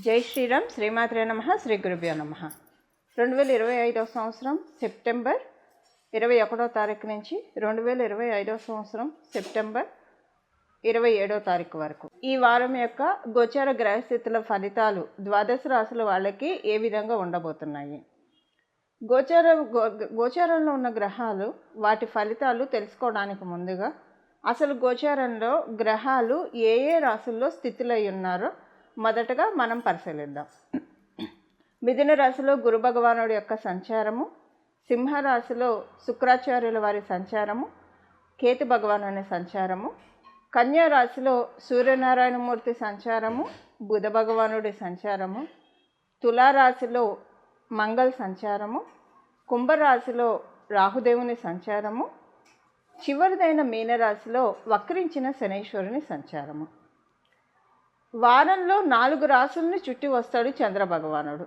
జై శ్రీరామ్ శ్రీమాత్రే నమ శ్రీ గురుభ్యో నమ. రెండు వేల ఇరవై ఐదవ సంవత్సరం సెప్టెంబర్ ఇరవై ఒకటో తారీఖు నుంచి రెండు వేల ఇరవై ఐదవ సంవత్సరం సెప్టెంబర్ ఇరవై ఏడో తారీఖు వరకు. ఈ వారం యొక్క గోచార గ్రహస్థితుల ఫలితాలు ద్వాదశ రాశుల వాళ్ళకి ఏ విధంగా ఉండబోతున్నాయి? గోచార గో- గోచారంలో ఉన్న గ్రహాలు వాటి ఫలితాలు తెలుసుకోవడానికి ముందుగా అసలు గోచారంలో గ్రహాలు ఏ ఏ రాశుల్లో స్థితులై ఉన్నారో మొదటగా మనం పరిశీలిద్దాం. మిథున రాశిలో గురు భగవానుడి యొక్క సంచారము సింహరాశిలో శుక్రాచార్యుల వారి సంచారము కేతు భగవానుని సంచారము కన్యా రాశిలో సూర్యనారాయణమూర్తి సంచారము బుధ భగవానుడి సంచారము తులారాశిలో మంగళ సంచారము కుంభరాశిలో రాహుదేవుని సంచారము చివరిదైన మీనరాశిలో వక్రించిన శనైశ్వరుని సంచారము. వారంలో నాలుగు రాసుల్ని చుట్టి వస్తాడు చంద్రభగవానుడు.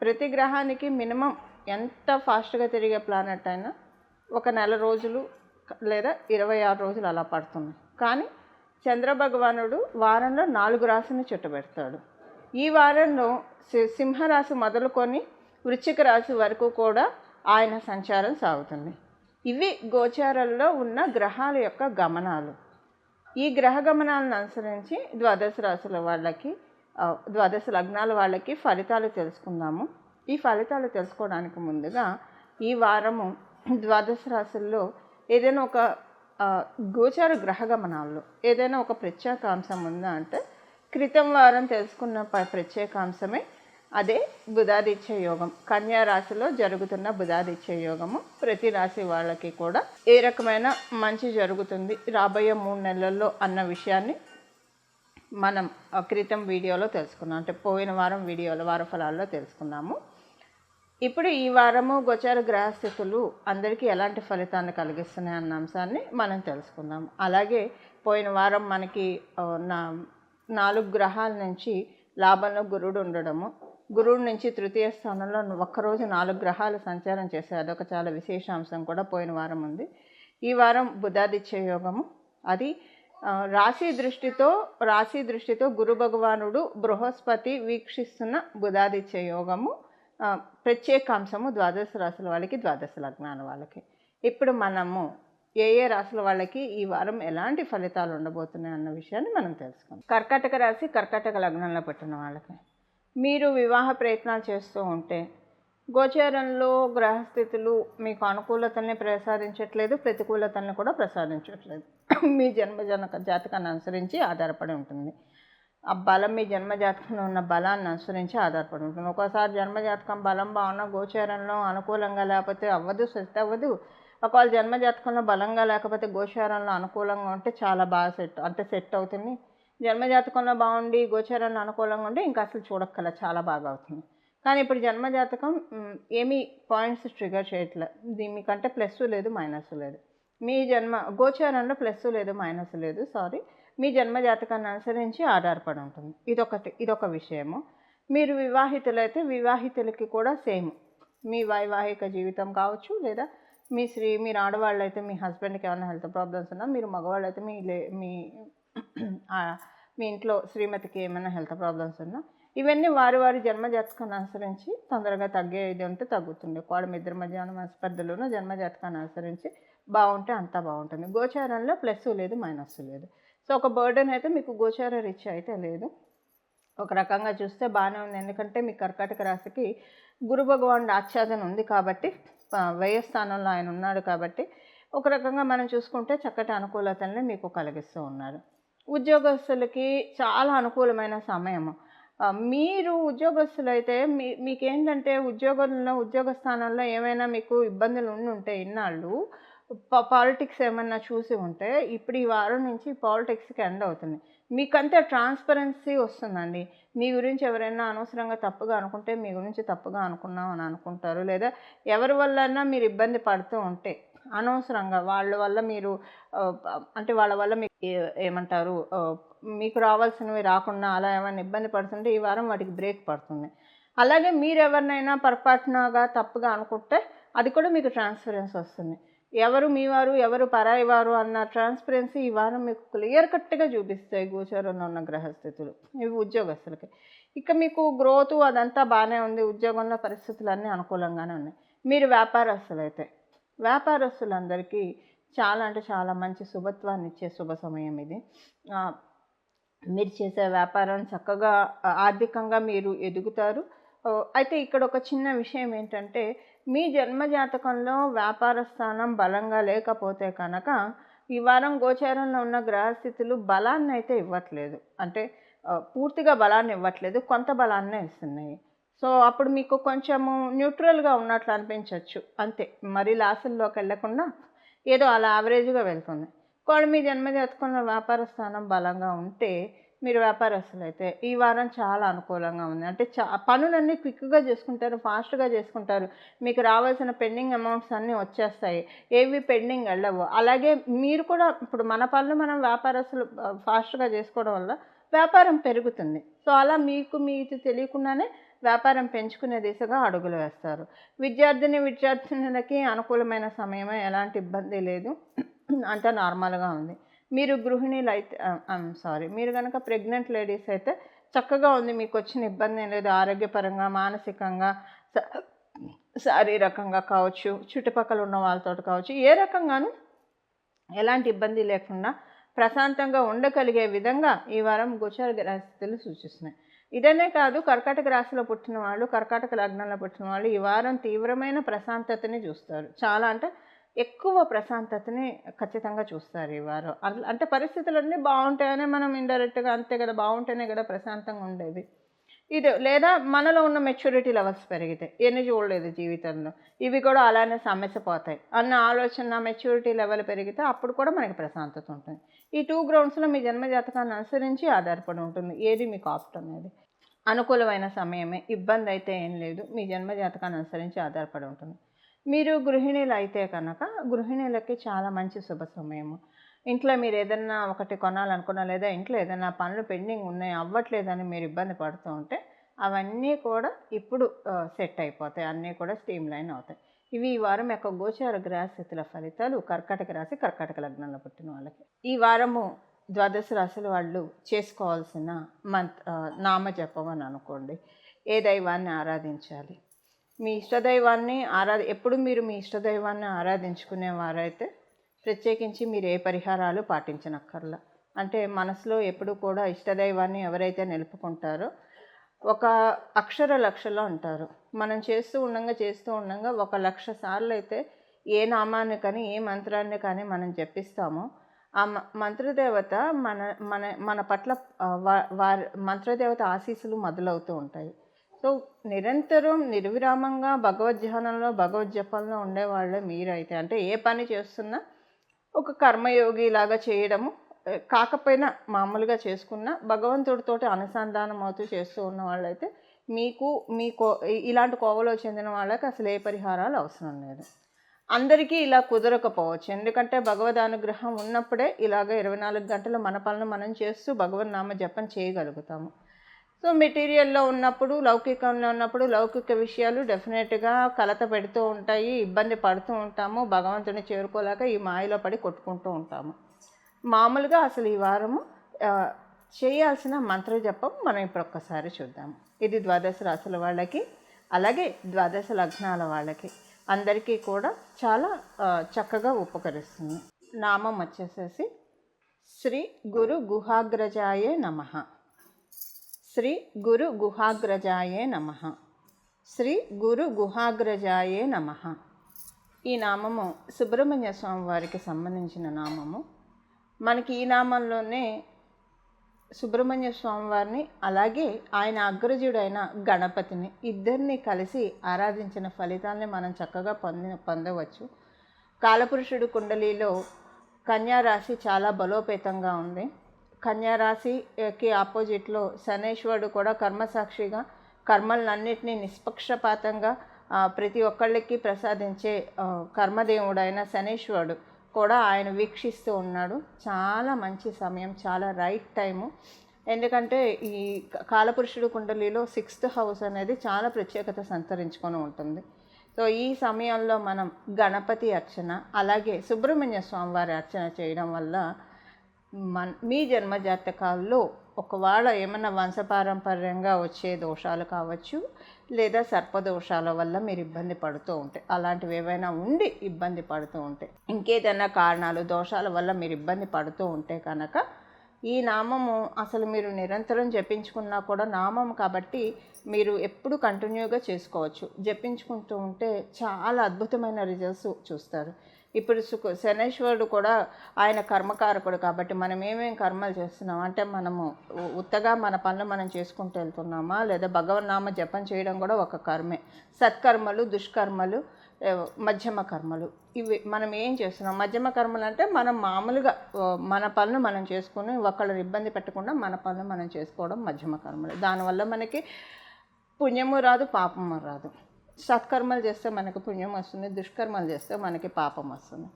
ప్రతి గ్రహానికి మినిమం ఎంత ఫాస్ట్గా తిరిగే ప్లానెట్ అయినా ఒక నెల రోజులు లేదా ఇరవై ఆరు రోజులు అలా పడుతుంది. కానీ చంద్రభగవానుడు వారంలో నాలుగు రాశిని చుట్టబెడతాడు. ఈ వారంలో సి- సింహరాశి మొదలుకొని వృశ్చిక రాశి వరకు కూడా ఆయన సంచారం సాగుతుంది. ఇవి గోచారంలో ఉన్న గ్రహాల యొక్క గమనాలు. ఈ గ్రహ గమనాలను అనుసరించి ద్వాదశ రాశుల వాళ్ళకి ద్వాదశ లగ్నాల వాళ్ళకి ఫలితాలు తెలుసుకుందాము. ఈ ఫలితాలు తెలుసుకోవడానికి ముందుగా ఈ వారము ద్వాదశ రాశుల్లో ఏదైనా ఒక గోచార గ్రహ గమనాల్లో ఏదైనా ఒక ప్రత్యేకాంశం ఉందా అంటే క్రితం వారం తెలుసుకున్న ప- ప్రత్యేకాంశమే అదే బుధాదిత్య యోగం. కన్యా రాశిలో జరుగుతున్న బుధాదిత్య యోగము ప్రతి రాశి వాళ్ళకి కూడా ఏ రకమైన మంచి జరుగుతుంది రాబోయే మూడు నెలల్లో అన్న విషయాన్ని మనం క్రితం వీడియోలో తెలుసుకున్నాం. అంటే పోయిన వారం వీడియోలో వార ఫలాల్లో తెలుసుకున్నాము. ఇప్పుడు ఈ వారము గోచార గ్రహస్థితులు అందరికీ ఎలాంటి ఫలితాన్ని కలిగిస్తున్నాయి అన్న అంశాన్ని మనం తెలుసుకుందాం. అలాగే పోయిన వారం మనకి నా నాలుగు గ్రహాల నుంచి లాభంలో గురుడు ఉండడము గురువు నుంచి తృతీయ స్థానంలో ఒక్కరోజు నాలుగు గ్రహాలు సంచారం చేశాయి అదొక చాలా విశేషాంశం కూడా పోయిన వారం ఉంది. ఈ వారం బుధాదిత్య యోగము. అది రాశి దృష్టితో రాశి దృష్టితో గురు భగవానుడు బృహస్పతి వీక్షిస్తున్న బుధాదిత్య యోగము. ప్రత్యేకాంశము ద్వాదశ రాశుల వాళ్ళకి ద్వాదశ లగ్నాల వాళ్ళకి. ఇప్పుడు మనము ఏ ఏ రాశుల వాళ్ళకి ఈ వారం ఎలాంటి ఫలితాలు ఉండబోతున్నాయి అన్న విషయాన్ని మనం తెలుసుకుందాం. కర్కాటక రాశి కర్కాటక లగ్నంలో పెట్టిన వాళ్ళకి. మీరు వివాహ ప్రయత్నాలు చేస్తూ ఉంటే గోచారంలో గ్రహస్థితులు మీకు అనుకూలతల్ని ప్రసాదించట్లేదు ప్రతికూలతల్ని కూడా ప్రసాదించట్లేదు. మీ జన్మ జనక జాతకాన్ని అనుసరించి ఆధారపడి ఉంటుంది. ఆ బలం మీ జన్మజాతకంలో ఉన్న బలాన్ని అనుసరించి ఆధారపడి ఉంటుంది. ఒక్కోసారి జన్మ జాతకం బలం బాగున్నా గోచారంలో అనుకూలంగా లేకపోతే అవ్వదు సెట్ అవ్వదు. ఒకవేళ జన్మ జాతకంలో బలంగా లేకపోతే గోచారంలో అనుకూలంగా ఉంటే చాలా బాగా సెట్ అంటే సెట్ అవుతుంది. జన్మ జాతకంలో బాగుండి గోచరంలో అనుకూలంగా ఉంటే ఇంకా అసలు చూడక్కల చాలా బాగా అవుతుంది. కానీ ఇప్పుడు జన్మ జాతకం ఏమీ పాయింట్స్ ట్రిగర్ చేయట్లేదు దీనికంటే ప్లస్ లేదు మైనస్ లేదు. మీ జన్మ గోచారంలో ప్లస్ లేదు మైనస్ లేదు సారీ. మీ జన్మ జాతకాన్ని అనుసరించి ఆధారపడి ఉంటుంది. ఇదొకటి ఇదొక విషయము. మీరు వివాహితులైతే వివాహితులకి కూడా సేమ్. మీ వైవాహిక జీవితం కావచ్చు లేదా మీ స్త్రీ మీరు ఆడవాళ్ళు అయితే మీ హస్బెండ్కి ఏమైనా హెల్త్ ప్రాబ్లమ్స్ ఉన్నా మీరు మగవాళ్ళు అయితే మీ లే మీ మీ ఇంట్లో శ్రీమతికి ఏమైనా హెల్త్ ప్రాబ్లమ్స్ ఉన్నా ఇవన్నీ వారి వారి జన్మ జాతకాన్ని అనుసరించి తొందరగా తగ్గే ఇది ఉంటే తగ్గుతుంది కోడమి ఇద్దరు మధ్యాహ్నం మధ్య మనస్పర్ధలను జన్మ జాతకాన్ని అనుసరించి బాగుంటే అంతా బాగుంటుంది. గోచారంలో ప్లస్ లేదు మైనస్ లేదు. సో ఒక బర్డెన్ అయితే మీకు గోచార రిచ్ అయితే లేదు. ఒక రకంగా చూస్తే బాగానే ఉంది. ఎందుకంటే మీ కర్కాటక రాశికి గురు భగవానుడు ఆచ్ఛాదన ఉంది కాబట్టి వ్యయస్థానంలో స్థానంలో ఆయన ఉన్నాడు కాబట్టి ఒక రకంగా మనం చూసుకుంటే చక్కటి అనుకూలతల్ని మీకు కలిగిస్తూ ఉన్నారు. ఉద్యోగస్తులకి చాలా అనుకూలమైన సమయము మీరు ఉద్యోగస్తులు అయితే మీ మీకేంటంటే ఉద్యోగంలో ఉద్యోగ స్థానంలో ఏమైనా మీకు ఇబ్బందులు ఉండి ఉంటే ఇన్నాళ్ళు పాలిటిక్స్ ఏమన్నా చూసి ఉంటే ఇప్పుడు ఈ వారం నుంచి పాలిటిక్స్కి ఎండ్ అవుతుంది. మీకంతే ట్రాన్స్పరెన్సీ వస్తుందండి. మీ గురించి ఎవరైనా అనవసరంగా తప్పుగా అనుకుంటే మీ గురించి తప్పుగా అనుకున్నాం అని అనుకుంటారు. లేదా ఎవరి వల్లైనా మీరు ఇబ్బంది పడుతూ ఉంటే అనవసరంగా వాళ్ళ వల్ల మీరు అంటే వాళ్ళ వల్ల మీకు ఏ- ఏమంటారు మీకు రావాల్సినవి రాకుండా అలా ఏమైనా ఇబ్బంది పడుతుంటే ఈ వారం వాటికి బ్రేక్ పడుతుంది. అలాగే మీరు ఎవరినైనా పొరపాటునగా తప్పుగా అనుకుంటే అది కూడా మీకు ట్రాన్స్పరెన్స్ వస్తుంది. ఎవరు మీ వారు ఎవరు పరాయి వారు అన్న ట్రాన్స్పరెన్సీ ఈ వారం మీకు క్లియర్ కట్గా చూపిస్తాయి గోచరంలో ఉన్న గ్రహస్థితులు ఇవి ఉద్యోగస్తులకి. ఇక మీకు గ్రోత్ అదంతా బాగానే ఉంది ఉద్యోగంలో పరిస్థితులు అన్నీ అనుకూలంగానే ఉన్నాయి. మీరు వ్యాపారస్తులు అయితే వ్యాపారస్తులందరికీ చాలా అంటే చాలా మంచి శుభత్వాన్ని ఇచ్చే శుభ సమయం ఇది. మీరు చేసే వ్యాపారం చక్కగా ఆర్థికంగా మీరు ఎదుగుతారు. అయితే ఇక్కడ ఒక చిన్న విషయం ఏంటంటే మీ జన్మ జాతకంలో వ్యాపార స్థానం బలంగా లేకపోతే కనుక ఈ వారం గోచారంలో ఉన్న గ్రహస్థితులు బలాన్ని అయితే ఇవ్వట్లేదు. అంటే పూర్తిగా బలాన్ని ఇవ్వట్లేదు కొంత బలాన్నే ఇస్తున్నాయి. సో అప్పుడు మీకు కొంచెము న్యూట్రల్గా ఉన్నట్లు అనిపించవచ్చు అంతే. మరీ లాసుల్లోకి వెళ్ళకుండా ఏదో అలా యావరేజ్గా వెళ్తుంది. కూడా మీ ఎత్తుకున్న వ్యాపార స్థానం బలంగా ఉంటే మీరు వ్యాపారస్తులు అయితే ఈ వారం చాలా అనుకూలంగా ఉంది. అంటే చా పనులన్నీ క్విక్గా చేసుకుంటారు ఫాస్ట్గా చేసుకుంటారు. మీకు రావాల్సిన పెండింగ్ అమౌంట్స్ అన్నీ వచ్చేస్తాయి. ఏవి పెండింగ్ వెళ్ళవు. అలాగే మీరు కూడా ఇప్పుడు మన పనులు మనం వ్యాపారస్తులు ఫాస్ట్గా చేసుకోవడం వల్ల వ్యాపారం పెరుగుతుంది. సో అలా మీకు మీకు తెలియకుండానే వ్యాపారం పెంచుకునే దిశగా అడుగులు వేస్తారు. విద్యార్థిని విద్యార్థినులకి అనుకూలమైన సమయమే ఎలాంటి ఇబ్బంది లేదు. అంతా నార్మల్గా ఉంది. మీరు గృహిణీలు అయితే సారీ మీరు కనుక ప్రెగ్నెంట్ లేడీస్ అయితే చక్కగా ఉంది. మీకు వచ్చిన ఇబ్బంది లేదు. ఆరోగ్యపరంగా మానసికంగా శారీరకంగా కావచ్చు చుట్టుపక్కల ఉన్న వాళ్ళతో కావచ్చు ఏ రకంగానూ ఎలాంటి ఇబ్బంది లేకుండా ప్రశాంతంగా ఉండగలిగే విధంగా ఈ వారం గోచార గ్రహస్థితులు సూచిస్తున్నాయి. ఇదనే కాదు కర్కాటక రాశిలో పుట్టిన వాళ్ళు కర్కాటక లగ్నంలో పుట్టిన వాళ్ళు ఈ వారం తీవ్రమైన ప్రశాంతతని చూస్తారు. చాలా అంటే ఎక్కువ ప్రశాంతతని ఖచ్చితంగా చూస్తారు ఈ వారం. అంటే పరిస్థితులన్నీ బాగుంటాయనే మనం ఇండైరెక్ట్గా అంతే కదా బాగుంటేనే కదా ప్రశాంతంగా ఉండేది. ఇది లేదా మనలో ఉన్న మెచ్యూరిటీ లెవెల్స్ పెరిగితాయి ఎన్ని చూడలేదు జీవితంలో. ఇవి కూడా అలానే సమస్యపోతాయి అన్న ఆలోచన మెచ్యూరిటీ లెవెల్ పెరిగితే అప్పుడు కూడా మనకి ప్రశాంతత ఉంటుంది. ఈ టూ గ్రౌండ్స్లో మీ జన్మ జాతకాన్ని అనుసరించి ఆధారపడి ఉంటుంది. ఏది మీకు ఆప్ట్ అనేది? అనుకూలమైన సమయమే. ఇబ్బంది అయితే ఏం లేదు. మీ జన్మ జాతకాన్ని అనుసరించి ఆధారపడి ఉంటుంది. మీరు గృహిణీలు అయితే కనుక గృహిణీలకి చాలా మంచి శుభ సమయము. ఇంట్లో మీరు ఏదన్నా ఒకటి కొనాలనుకున్నా లేదా ఇంట్లో ఏదైనా పనులు పెండింగ్ ఉన్నాయి అవ్వట్లేదని మీరు ఇబ్బంది పడుతూ ఉంటే అవన్నీ కూడా ఇప్పుడు సెట్ అయిపోతాయి. అన్నీ కూడా స్టీమ్ లైన్ అవుతాయి. ఇవి ఈ వారం యొక్క గోచార గ్రహస్థితుల ఫలితాలు కర్కాటక రాశి కర్కాటక లగ్నంలో పుట్టిన వాళ్ళకి. ఈ వారము ద్వాదశ రాశుల వాళ్ళు చేసుకోవాల్సిన మంత్ నామ జపం అని అనుకోండి. ఏ దైవాన్ని ఆరాధించాలి? మీ ఇష్టదైవాన్ని ఆరాధ ఎప్పుడు మీరు మీ ఇష్టదైవాన్ని ఆరాధించుకునే వారైతే ప్రత్యేకించి మీరు ఏ పరిహారాలు పాటించనక్కర్లా. అంటే మనసులో ఎప్పుడు కూడా ఇష్టదైవాన్ని ఎవరైతే నిలుపుకుంటారో ఒక అక్షర లక్షలో అంటారు. మనం చేస్తూ ఉండంగా చేస్తూ ఉండంగా ఒక లక్ష సార్లు అయితే ఏ నామాన్ని కానీ ఏ మంత్రాన్ని కానీ మనం జపిస్తామో ఆ మ- మంత్రదేవత మన మన మన పట్ల వారి మంత్రదేవత ఆశీస్సులు మొదలవుతూ ఉంటాయి. సో నిరంతరం నిర్విరామంగా భగవద్ధ్యానంలో భగవద్జపంలో ఉండేవాళ్ళే మీరైతే. అంటే ఏ పని చేస్తున్నా ఒక కర్మయోగి లాగా చేయడము కాకపోయినా మామూలుగా చేసుకున్న భగవంతుడితోటి అనుసంధానం అవుతూ చేస్తూ ఉన్న వాళ్ళైతే మీకు మీ కో ఇలాంటి కోవలో చెందిన వాళ్ళకి అసలు ఏ పరిహారాలు అవసరం లేదు. అందరికీ ఇలా కుదరకపోవచ్చు. ఎందుకంటే భగవద్ అనుగ్రహం ఉన్నప్పుడే ఇలాగ ఇరవై నాలుగు గంటలు మన పనులు మనం చేస్తూ భగవన్ నామ జపం చేయగలుగుతాము. సో మెటీరియల్లో ఉన్నప్పుడు లౌకికంలో ఉన్నప్పుడు లౌకిక విషయాలు డెఫినెట్గా కలత పెడుతూ ఉంటాయి ఇబ్బంది పడుతూ ఉంటాము భగవంతుని చేరుకోలేక ఈ మాయలో పడి కొట్టుకుంటూ ఉంటాము. మామూలుగా అసలు ఈ వారము చేయాల్సిన మంత్ర జపం మనం ఇప్పుడు ఒక్కసారి చూద్దాము. ఇది ద్వాదశ రాసుల వాళ్ళకి అలాగే ద్వాదశ లగ్నాల వాళ్ళకి అందరికీ కూడా చాలా చక్కగా ఉపకరిస్తుంది. నామం వచ్చేసేసి శ్రీ గురు గుహాగ్రజాయే నమః. శ్రీ గురు గుహాగ్రజాయే నమ. శ్రీ గురు గుహాగ్రజాయే నమ. ఈ నామము సుబ్రహ్మణ్య స్వామి వారికి సంబంధించిన నామము. మనకి ఈ నామంలోనే సుబ్రహ్మణ్య స్వామి వారిని అలాగే ఆయన అగ్రజుడైన గణపతిని ఇద్దరిని కలిసి ఆరాధించిన ఫలితాలని మనం చక్కగా పొంది పొందవచ్చు. కాలపురుషుడు కుండలిలో కన్యా రాశి చాలా బలోపేతంగా ఉంది. కన్యారాశికి ఆపోజిట్లో శనేశ్వరుడు కూడా కర్మసాక్షిగా కర్మలన్నింటినీ నిష్పక్షపాతంగా ప్రతి ఒక్కళ్ళకి ప్రసాదించే కర్మదేవుడైన శనేశ్వరుడు కూడా ఆయన వీక్షిస్తూ ఉన్నాడు. చాలా మంచి సమయం చాలా రైట్ టైము. ఎందుకంటే ఈ కాలపురుషుడు కుండలిలో సిక్స్త్ హౌస్ అనేది చాలా ప్రత్యేకత సంతరించుకొని ఉంటుంది. సో ఈ సమయంలో మనం గణపతి అర్చన అలాగే సుబ్రహ్మణ్య స్వామి వారి అర్చన చేయడం వల్ల మన్ మీ జన్మ జాతకాల్లో ఒకవేళ ఏమైనా వంశపారంపర్యంగా వచ్చే దోషాలు కావచ్చు లేదా సర్పదోషాల వల్ల మీరు ఇబ్బంది పడుతూ ఉంటే అలాంటివి ఏవైనా ఉండి ఇబ్బంది పడుతూ ఉంటాయి ఇంకేదైనా కారణాలు దోషాల వల్ల మీరు ఇబ్బంది పడుతూ ఉంటే కనుక ఈ నామము అసలు మీరు నిరంతరం జపించుకున్నా కూడా నామం కాబట్టి మీరు ఎప్పుడు కంటిన్యూగా చేసుకోవచ్చు. జపించుకుంటూ ఉంటే చాలా అద్భుతమైన రిజల్ట్స్ చూస్తారు. ఇప్పుడు సుఖ శనేశ్వరుడు కూడా ఆయన కర్మకారకుడు కాబట్టి మనం ఏమేమి కర్మలు చేస్తున్నాం? అంటే మనము ఉత్తగా మన పనులు మనం చేసుకుంటూ వెళ్తున్నామా? లేదా భగవన్నామ జపం చేయడం కూడా ఒక కర్మే. సత్కర్మలు దుష్కర్మలు మధ్యమ కర్మలు. ఇవి మనం ఏం చేస్తున్నాం? మధ్యమ కర్మలు అంటే మనం మామూలుగా మన పనులు మనం చేసుకుని ఒకళ్ళని ఇబ్బంది పెట్టకుండా మన పనులు మనం చేసుకోవడం మధ్యమ కర్మలు. దానివల్ల మనకి పుణ్యము రాదు పాపము రాదు. సత్కర్మలు చేస్తే మనకు పుణ్యం వస్తుంది దుష్కర్మలు చేస్తే మనకి పాపం వస్తుంది.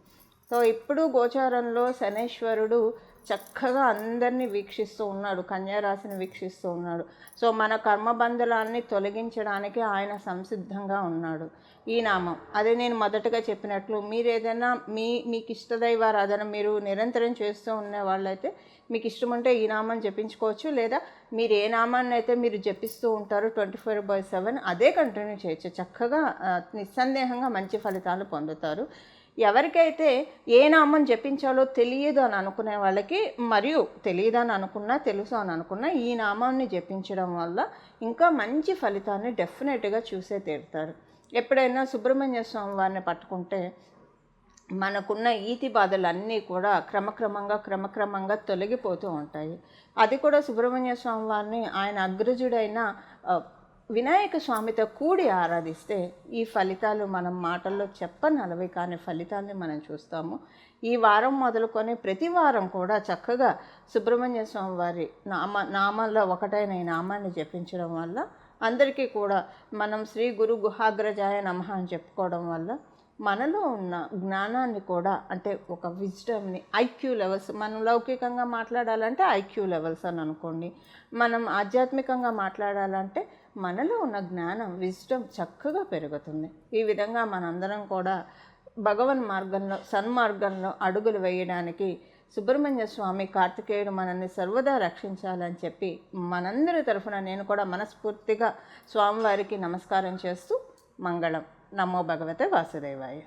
సో ఇప్పుడు గోచారంలో శనేశ్వరుడు చక్కగా అందరినీ వీక్షిస్తూ ఉన్నాడు కన్యారాశిని వీక్షిస్తూ ఉన్నాడు. సో మన కర్మబంధులాన్ని తొలగించడానికి ఆయన సంసిద్ధంగా ఉన్నాడు ఈ నామం. అదే నేను మొదటగా చెప్పినట్లు మీరు ఏదైనా మీ మీకు ఇష్టదైవారాధన మీరు నిరంతరం చేస్తూ ఉన్న వాళ్ళైతే మీకు ఇష్టం ఉంటే ఈ నామం జపించుకోవచ్చు లేదా మీరు ఏ నామాన్ని అయితే మీరు జపిస్తూ ఉంటారో ట్వంటీ ఫోర్ బై సెవెన్ అదే కంటిన్యూ చేయొచ్చు. చక్కగా నిస్సందేహంగా మంచి ఫలితాలు పొందుతారు. ఎవరికైతే ఏ నామం జపించాలో తెలియదు అని అనుకునే వాళ్ళకి మరియు తెలియదు అని అనుకున్నా తెలుసు అని అనుకున్నా ఈ నామాన్ని జపించడం వల్ల ఇంకా మంచి ఫలితాన్ని డెఫినెట్గా చూసే తీరుతారు. ఎప్పుడైనా సుబ్రహ్మణ్య స్వామి వారిని పట్టుకుంటే మనకున్న ఈతి బాధలు అన్నీ కూడా క్రమక్రమంగా క్రమక్రమంగా తొలగిపోతూ ఉంటాయి. అది కూడా సుబ్రహ్మణ్య స్వామి వారిని ఆయన అగ్రజుడైన వినాయక స్వామితో కూడి ఆరాధిస్తే ఈ ఫలితాలు మనం మాటల్లో చెప్పనలవి కానీ ఫలితాన్ని మనం చూస్తాము. ఈ వారం మొదలుకొని ప్రతి వారం కూడా చక్కగా సుబ్రహ్మణ్య స్వామి వారి నామ నామాల్లో ఒకటైన ఈ నామాన్ని జపించడం వల్ల అందరికీ కూడా మనం శ్రీ గురు గుహాగ్రజాయ నమ అని చెప్పుకోవడం వల్ల మనలో ఉన్న జ్ఞానాన్ని కూడా అంటే ఒక విజ్డమ్ని ఐక్యూ లెవెల్స్ మనం లౌకికంగా మాట్లాడాలంటే ఐక్యూ లెవెల్స్ అని అనుకోండి. మనం ఆధ్యాత్మికంగా మాట్లాడాలంటే మనలో ఉన్న జ్ఞానం విజ్డమ్ చక్కగా పెరుగుతుంది. ఈ విధంగా మనందరం కూడా భగవన్ మార్గంలో సన్మార్గంలో అడుగులు వేయడానికి సుబ్రహ్మణ్య స్వామి కార్తికేయుడు మనల్ని సర్వదా రక్షించాలని చెప్పి మనందరి తరఫున నేను కూడా మనస్ఫూర్తిగా స్వామివారికి నమస్కారం చేస్తూ మంగళం. నమో భగవతే వాసుదేవాయ